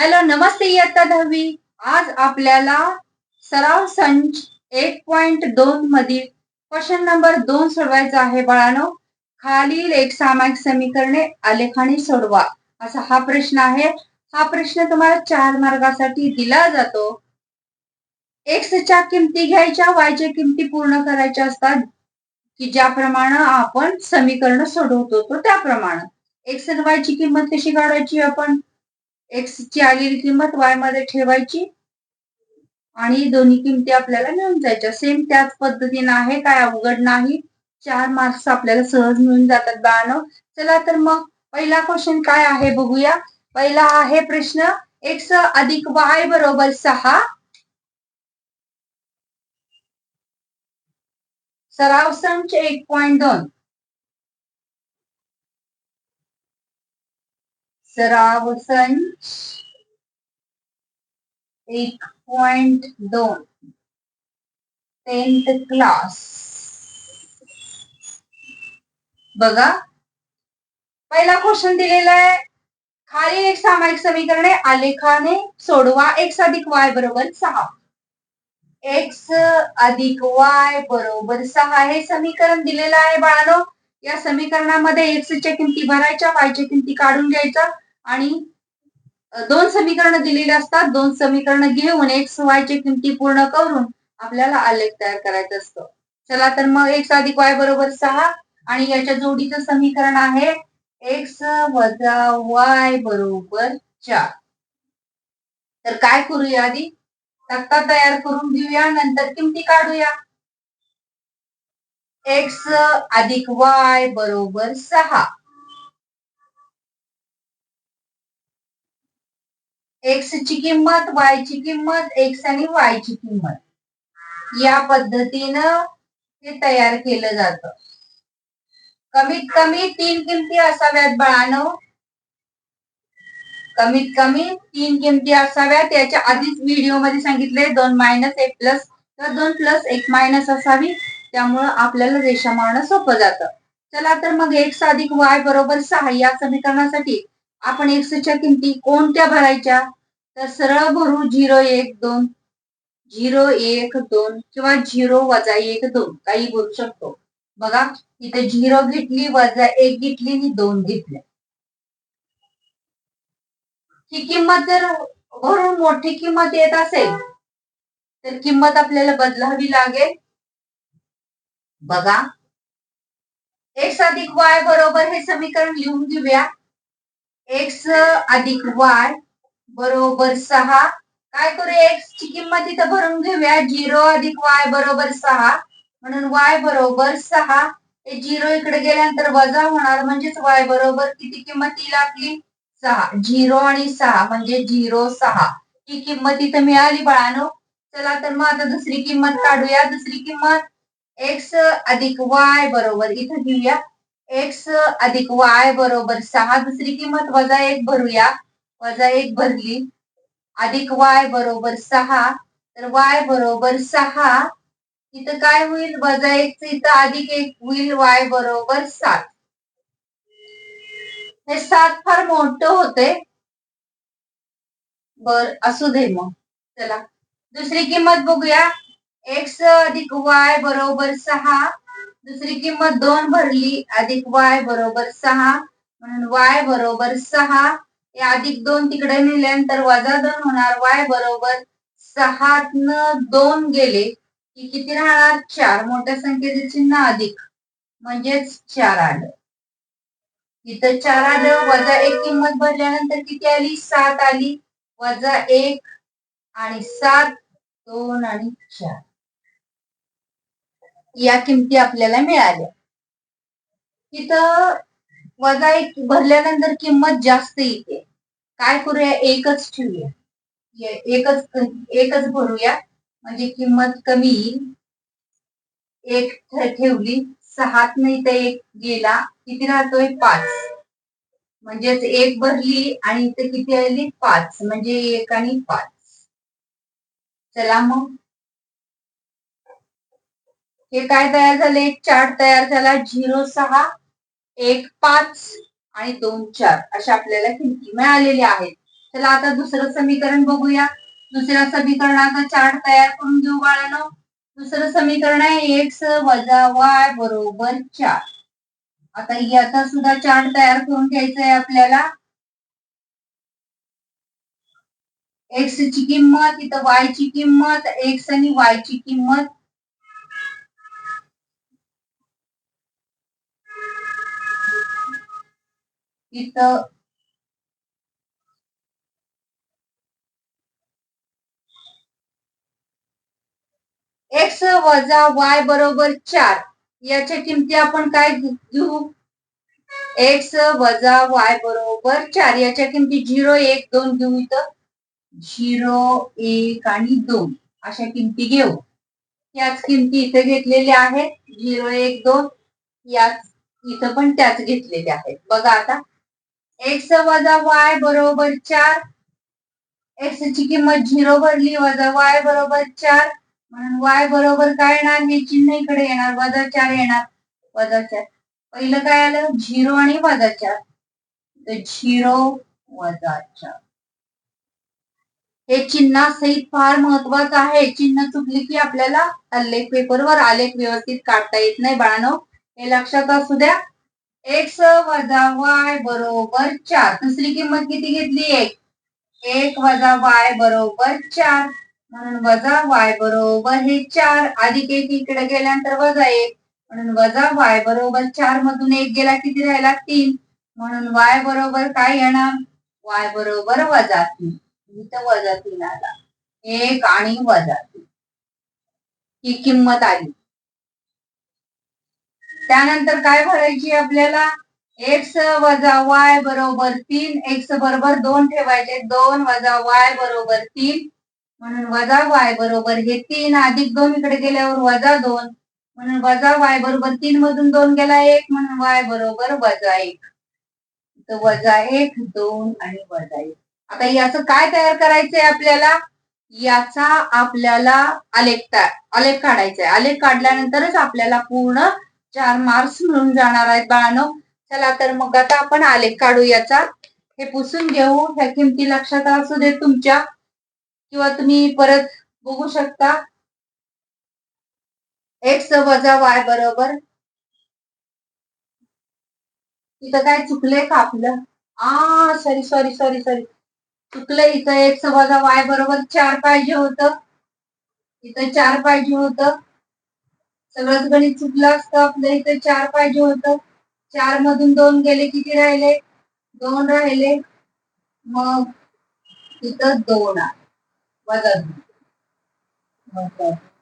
Hello नमस्ते इयत्ता दहावी. आज आपल्याला सराव संच एक पॉइंट दोन मधील क्वेश्चन नंबर दोन सोडवायचा आहे बाळानो. खालील एक सामायिक समीकरणे आलेखाने सोडवा. असा हा प्रश्न आहे. हा प्रश्न तुम्हाला चार मार्गासाठी दिला जातो. एक्सच्या किमती घ्यायच्या वायच्या किमती पूर्ण करायच्या असतात की ज्याप्रमाणे आपण समीकरण सोडवतो तो त्याप्रमाणे. एक्स आणि वायची किंमत कशी काढायची आपण? एक्स ची आलेली किंमत वायमध्ये ठेवायची. आणि दोन्ही किमती आपल्याला मिळून जायच्या. सेम त्याच पद्धतीनं आहे काय अवघड नाही. चार मार्क्स आपल्याला सहज मिळून जातात बाळानं. चला तर मग पहिला क्वेश्चन काय आहे बघूया. पहिला आहे प्रश्न एक्स अधिक वाय बरोबर सहा. सराव संच एक पॉइंट दोन. सरावसंच एक पॉइंट दोन. टेन्थ क्लास बघा. पहिला क्वेश्चन दिलेला आहे. खाली एक सामायिक समीकरणे आलेखाने सोडवा. एक्स अधिक वाय बरोबर सहा. एक्स अधिक वाय बरोबर सहा हे समीकरण दिलेलं आहे बाळानो. या समीकरणामध्ये एक्सच्या किमती भरायच्या वायच्या किमती काढून घ्यायच्या. आणि दोन समीकरण दिलेली असतात. दोन समीकरण घेऊन एक्स वायच्या किमती पूर्ण करून आपल्याला आलेख तयार करायचा असतो. चला तर मग एक्स अधिक वाय बरोबर सहा आणि याच्या जोडीचं समीकरण आहे एक्स वजा वाय बरोबर चार. तर काय करूया आधी? तक्ता तयार करून घेऊया. नंतर किमती काढूया. एक्स अधिक वाय बरोबर सहा. एक्स ची किंमत वाय ची किंमत एक्स आणि वाय ची किंमत. या पद्धतीनं हे तयार केलं जात. कमीत कमी तीन किमती असाव्यात बाळानो. कमीत कमी तीन किमती असाव्यात. याच्या आधीच व्हिडिओमध्ये सांगितले दोन मायनस एक प्लस तर दोन प्लस एक मायनस असावी. त्यामुळं आपल्याला रेषा मारणं सोपं जातं. चला तर मग एक्स अधिक वाय बरोबर सहा या समीकरणासाठी आपण एक्सच्या किमती कोणत्या भरायच्या? तर सरळ भरू झिरो एक दोन झिरो एक दोन किंवा झिरो वजा एक दोन. काही भरू शकतो. बघा इथे झिरो घेतली वजा एक घेतली आणि दोन घेतल्या. ही किंमत जर भरून मोठी किंमत येत असेल तर किंमत आपल्याला बदलावी लागेल. बघा. एक्स अधिक वाय बरोबर हे समीकरण लिहून घेऊया. एक्स अधिक वाय बरोबर सहा. काय करू एक्स ची किंमत इथं भरून घेऊया. झिरो अधिक वाय बरोबर सहा. म्हणून वाय बरोबर सहा. हे झिरो इकडे गेल्यानंतर वजा होणार. म्हणजेच वाय बरोबर किती किंमत येईल आपली? सहा. झिरो आणि सहा म्हणजे झिरो सहा. ही किंमत इथं मिळाली बाळानो. चला तर मग आता दुसरी किंमत काढूया. दुसरी किंमत एक्स अधिक वाय बरोबर इथं घेऊया. एक्स अधिक वाय बरोबर सहा दुसरी किंमत वजा एक भरूया. वजा एक भरली. अधिक वाय बरोबर सहा. तर वाय बरोबर सहा. इथं काय होईल? वजा एक इथं अधिक एक होईल. वाय बरोबर सात. हे सात फार मोठं होते. बर असू दे मग. चला. दुसरी किंमत बघूया. एक्स अधिक वाय बरोबर सहा. दुसरी किंमत दोन भरली अधिक वाय बरोबर सहा. म्हणून वाय बरोबर सहा. हे अधिक दोन तिकडे नेल्यानंतर वजा दोन होणार. वाय बरोबर सहा दोन गेले. की किती राहणार? चार. मोठ्या संख्येचे चिन्ह अधिक. म्हणजेच चार आलं. इथं चार आलं. वजा एक किंमत भरल्यानंतर किती आली? सात आली. वजा एक आणि सात दोन आणि चार. या किमती आपल्याला मिळाल्या. तिथं वजा एक भरल्यानंतर किंमत जास्त येते. काय करूया? एकच ठेवूया. एकच एकच भरूया. म्हणजे किंमत कमी येईल. एक ठेवली. सहात नाही तर एक गेला. किती राहतोय? पाच. म्हणजेच एक भरली आणि इथे किती आली? पाच. म्हणजे एक आणि पाच. चला मग. हे काय तयार झाले? एक चार्ट तयार झाला झिरो सहा एक पाच आणि दोन चार. अशा आपल्याला किमती मिळालेल्या आहेत. चला आता दुसरं समीकरण बघूया. दुसऱ्या समीकरणाचा चार्ट तयार करून घेऊ बाळानो. दुसरं समीकरण आहे एक्स वजा वाय बरोबर चार. आता याचा सुद्धा चार्ट तयार करून घ्यायचा आहे आपल्याला. एक्स ची किंमत इथं वाय ची किंमत एक्स आणि वाय ची किंमत. इथं एक्स वजा वाय बरोबर चार. याच्या किमती आपण काय घेऊ? एक्स वजा वाय बरोबर चार. याच्या किमती झिरो एक दोन घेऊ इथं. झिरो एक आणि दोन. अशा किमती घेऊ. याच किमती इथं घेतलेल्या आहेत. झिरो एक दोन. याच इथं पण त्याच घेतलेल्या आहेत. बघा आता. एक्स वजा वाय बरोबर चार. एक्स ची किंमत झिरो भरली वजा वाय बरोबर चार. म्हणून वाय बरोबर काय येणार? हे चिन्ह इकडे येणार. वजा चार येणार. वजा चार. पहिलं काय आलं? झिरो आणि वजा चार. तर झिरो वजा चार. हे चिन्हासहित फार महत्वाचं आहे. चिन्ह चुकली की आपल्याला आलेख पेपरवर आलेख व्यवस्थित काढता येत नाही. बाळानो हे लक्षात असू द्या. एक्स वजा वाय बरोबर चार. दुसरी किंमत किती घेतली? एक. एक वजा वाय बरोबर चार. म्हणून वजा वाय बरोबर हे चार. अधिक एक इकडे गेल्यानंतर वजा एक. म्हणून वजा वाय बरोबर चार मधून एक गेला किती राहिला? तीन. म्हणून वाय बरोबर काय येणार? वाय बरोबर वजा तीन. इथं वजा तीन आला. एक आणि वजा तीन. ही किंमत आली. त्यानंतर काय भरायची आपल्याला? एक्स वजा वाय बरोबर तीन. एक्स बरोबर दोन ठेवायचे. दोन वजा वाय बरोबर तीन. म्हणून वजा वाय बरोबर हे तीन. अधिक दोन इकडे गेल्यावर वजा दोन. म्हणून वजा वाय बरोबर तीन मधून दोन गेला एक. म्हणून वाय बरोबर वजा एक. तर वजा एक दोन आणि वजा एक. आता याचं काय तयार करायचंय आपल्याला? याचा आपल्याला आलेख आलेख काढायचा आहे आलेख काढल्यानंतरच आपल्याला पूर्ण चार मार्क्स मिळून जाणार आहेत बाळानो. चला तर मग आता आपण आलेख काढू याचा. हे पुसून घेऊ. ह्या किमती लक्षात असू दे तुमच्या. किंवा तुम्ही परत बघू शकता. एक्स वजा वाय बरोबर. इथं काय चुकलंय का आपलं? आ सॉरी सॉरी सॉरी सॉरी चुकलं इथं एक्स वजा वाय बरोबर चार पाहिजे होतं. इथं चार पाहिजे होतं. सगळंच गणित चुकलं असतं आपल्या इथे चार पाहिजे होतं. चार मधून दोन गेले किती राहिले? दोन राहिले. मग इथं दोन वजा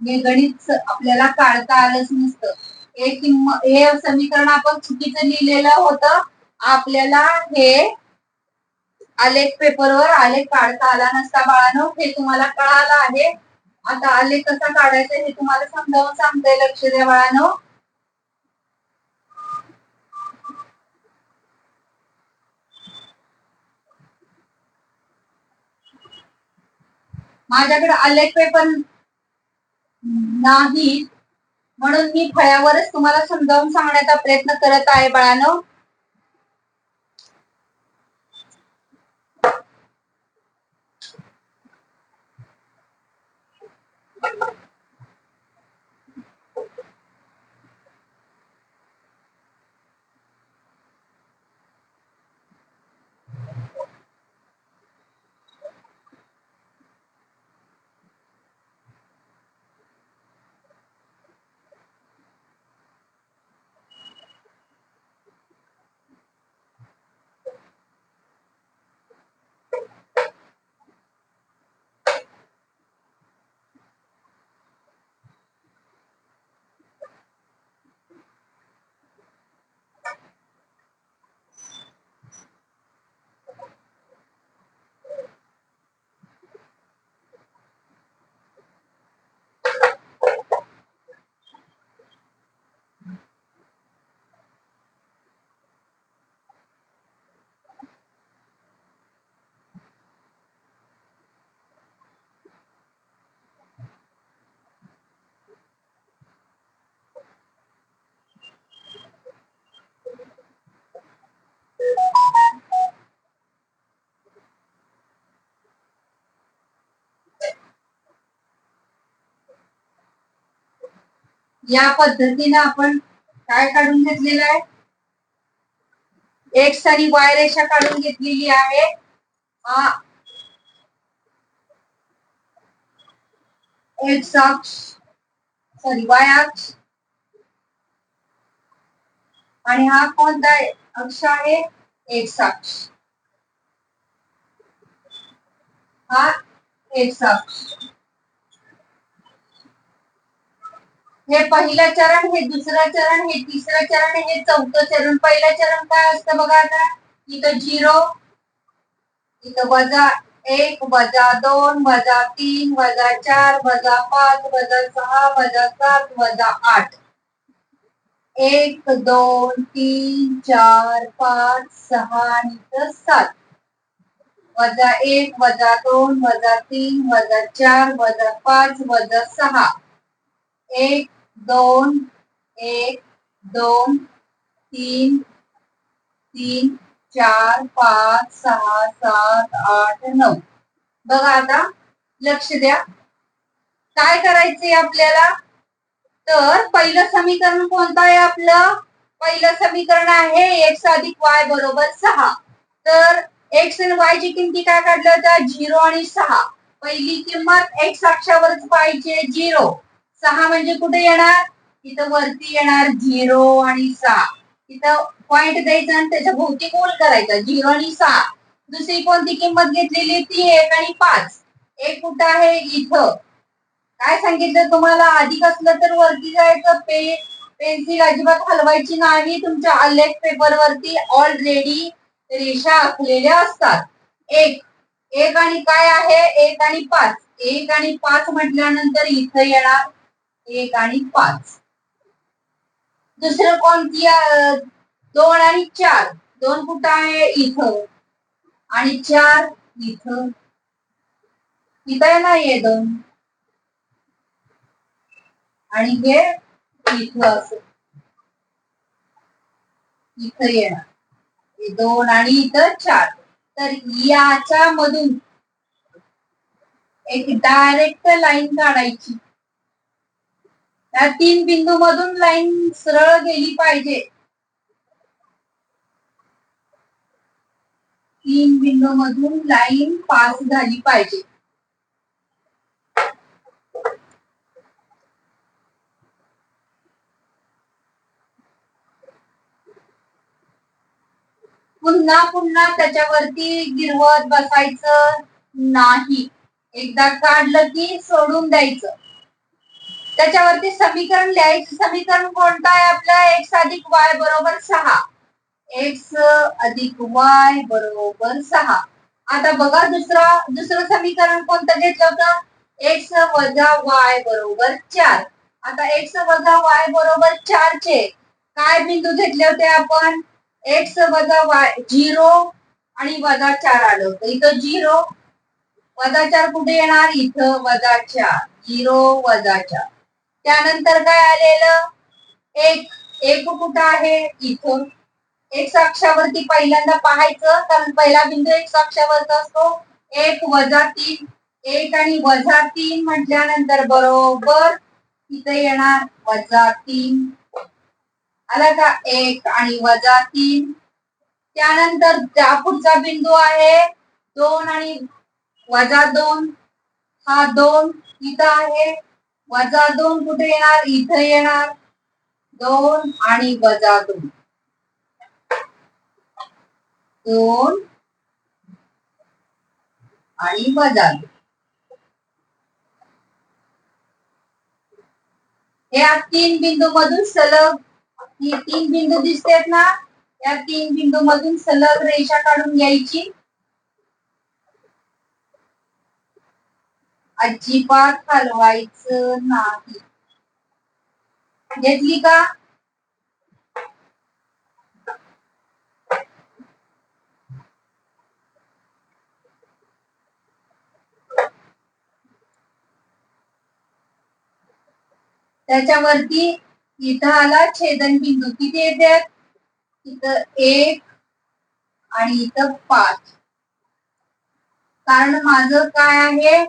हे गणित आपल्याला काढता आलंच नसतं. हे किंमत हे समीकरण आपण चुकीचं लिहिलेलं होतं. आपल्याला हे आलेख पेपरवर आलेख काढता आला नसता बाळानो. हे तुम्हाला कळालं आहे. आता आलेख कसा काढायचा हे तुम्हाला समजावून सांगते लक्ष द्या बाळानो. माझ्याकडे आलेख पेपर नाही म्हणून मी फळ्यावरच तुम्हाला समजावून सांगण्याचा प्रयत्न करत आहे बाळानो. या पद्धतीने आपण काय काढून घेतलेलं आहे? एक्स आणि वाय रेषा काढून घेतलेली आहे. हा. एक्स अक्ष सॉरी वाय अक्ष. आणि हा कोणता अक्ष आहे एक्स अक्ष. हा एक्स अक्ष. हे पहिलं चरण हे दुसरं चरण हे तिसरं चरण हे चौथं चरण. पहिलं चरण काय असतं बघा आता? इथं झिरो इथं वजा एक वजा दोन वजा तीन वजा चार वजा पाच वजा सहा वजा सात वजा आठ. एक दोन तीन चार पाच सहा आणि इथं सात. वजा एक वजा दोन वजा तीन वजा चार वजा पाच वजा सहा. एक दोन एक दोन तीन तीन चार पाच सहा सात आठ नऊ. बघा आता लक्ष द्या. काय करायचंय आपल्याला? तर पहिलं समीकरण कोणतं आहे आपलं? पहिलं समीकरण आहे एक्स अधिक वाय बरोबर सहा. तर एक्स आणि वाय ची किमती काय काढल्या होत्या झिरो आणि सहा. पहिली किंमत एक्स अक्षावरच पाहिजे झिरो. सहा म्हणजे कुठे येणार? इथं वरती येणार झिरो आणि सहा. इथं पॉइंट द्यायचा आणि त्याच्या भोवती गोल करायचा झिरो आणि सहा. दुसरी कोणती किंमत घेतलेली? ती एक आणि पाच. एक कुठं आहे? इथं. काय सांगितलं तुम्हाला? अधिक असलं तर वरती जायचं पे पेन्सिल अजिबात हलवायची नाही. तुमच्या आलेख पेपर वरती ऑलरेडी रेषा आखलेल्या असतात. एक. एक आणि काय आहे? एक आणि पाच. एक आणि पाच म्हटल्यानंतर इथं येणार एक आणि पाच. दुसरं कोणती दोन आणि चार. दोन कुठं आहे? इथं. आणि चार इथं. इथं नाहीये दोन? आणि हे इथं असं. इथं येणार. दोन आणि इथं चार. तर याच्या मधून एक डायरेक्ट लाईन काढायची. त्या तीन बिंदू मधून लाईन सरळ गेली पाहिजे. तीन बिंदू मधून लाईन पास झाली पाहिजे. पुन्हा पुन्हा त्याच्यावरती गिरवत बसायचं नाही. एकदा काढलं की सोडून द्यायचं. त्याच्यावरती समीकरण लिहायचं. समीकरण कोणतं आहे आपलं? एक्स अधिक वाय बरोबर सहा. एक्स अधिक वाय बरोबर सहा. आता बघा दुसरा दुसरं समीकरण कोणतं घेतलं होतं? एक्स वजा वाय बरोबर चार. आता एक्स वजा वाय बरोबर चारचे काय बिंदू घेतले होते आपण? एक्स वजा वाय झिरो आणि वजा चार आलं होतं. इथं झिरो. वजा चार कुठे येणार? इथं वजा चार. झिरो वजा चार. त्यानंतर काय आलेलं? एक एक कुठं आहे? इथं एक अक्षावरती पहिल्यांदा पाहायचं कारण पहिला बिंदू एक अक्षावरचा असतो. एक वजा तीन. एक आणि वजा तीन म्हटल्यानंतर बरोबर इथे येणार वजा तीन. आला का? एक आणि वजा तीन. त्यानंतर त्या पुढचा बिंदू आहे दोन आणि वजा दोन हा दोन इथं आहे. वजा दोन कुठे येणार? इथं येणार. दोन आणि वजा दोन. दोन आणि वजा दोन. या तीन बिंदू मधून सलग तीन बिंदू दिसतात ना? या तीन बिंदू मधून सलग रेषा काढून घ्यायची. अजिबात हलवायचं नाही. घेतली का? त्याच्यावरती इथं आला छेदन बिंदू किती येतात इथं एक आणि इथं पाच. कारण माझं काय आहे?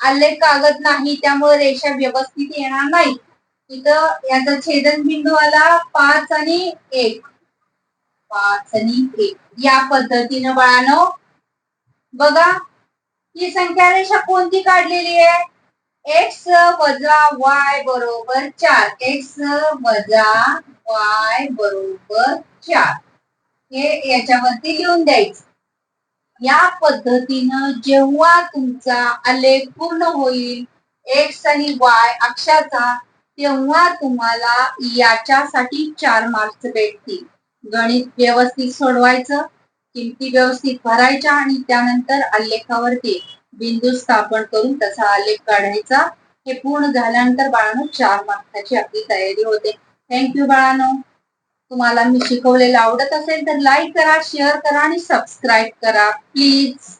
आलेख कागद नाही त्यामुळे रेषा व्यवस्थित येणार नाही. इथं याचा छेदन बिंदू आला पाच आणि एक. पाच आणि एक. या पद्धतीनं बाळानो बघा ही संख्या रेषा कोणती काढलेली आहे? एक्स वजा वाय बरोबर चार. एक्स वजा वाय बरोबर चार. हे याच्यावरती लिहून द्यायचं. या पद्धतीनं जेव्हा तुमचा आलेख पूर्ण होईल एक्स आणि वाय अक्षाचा तेव्हा तुम्हाला याच्यासाठी चार मार्क्स भेटतील. गणित व्यवस्थित सोडवायचं किमती व्यवस्थित भरायच्या आणि त्यानंतर आलेखावरती बिंदू स्थापन करून तसा आलेख काढायचा. हे पूर्ण झाल्यानंतर बाळांनो चार मार्काची आपली तयारी होते. थँक्यू बाळांनो. तुम्हाला मी शिकवलेलं आवडत असेल तर लाईक करा शेअर करा आणि सबस्क्राईब करा प्लीज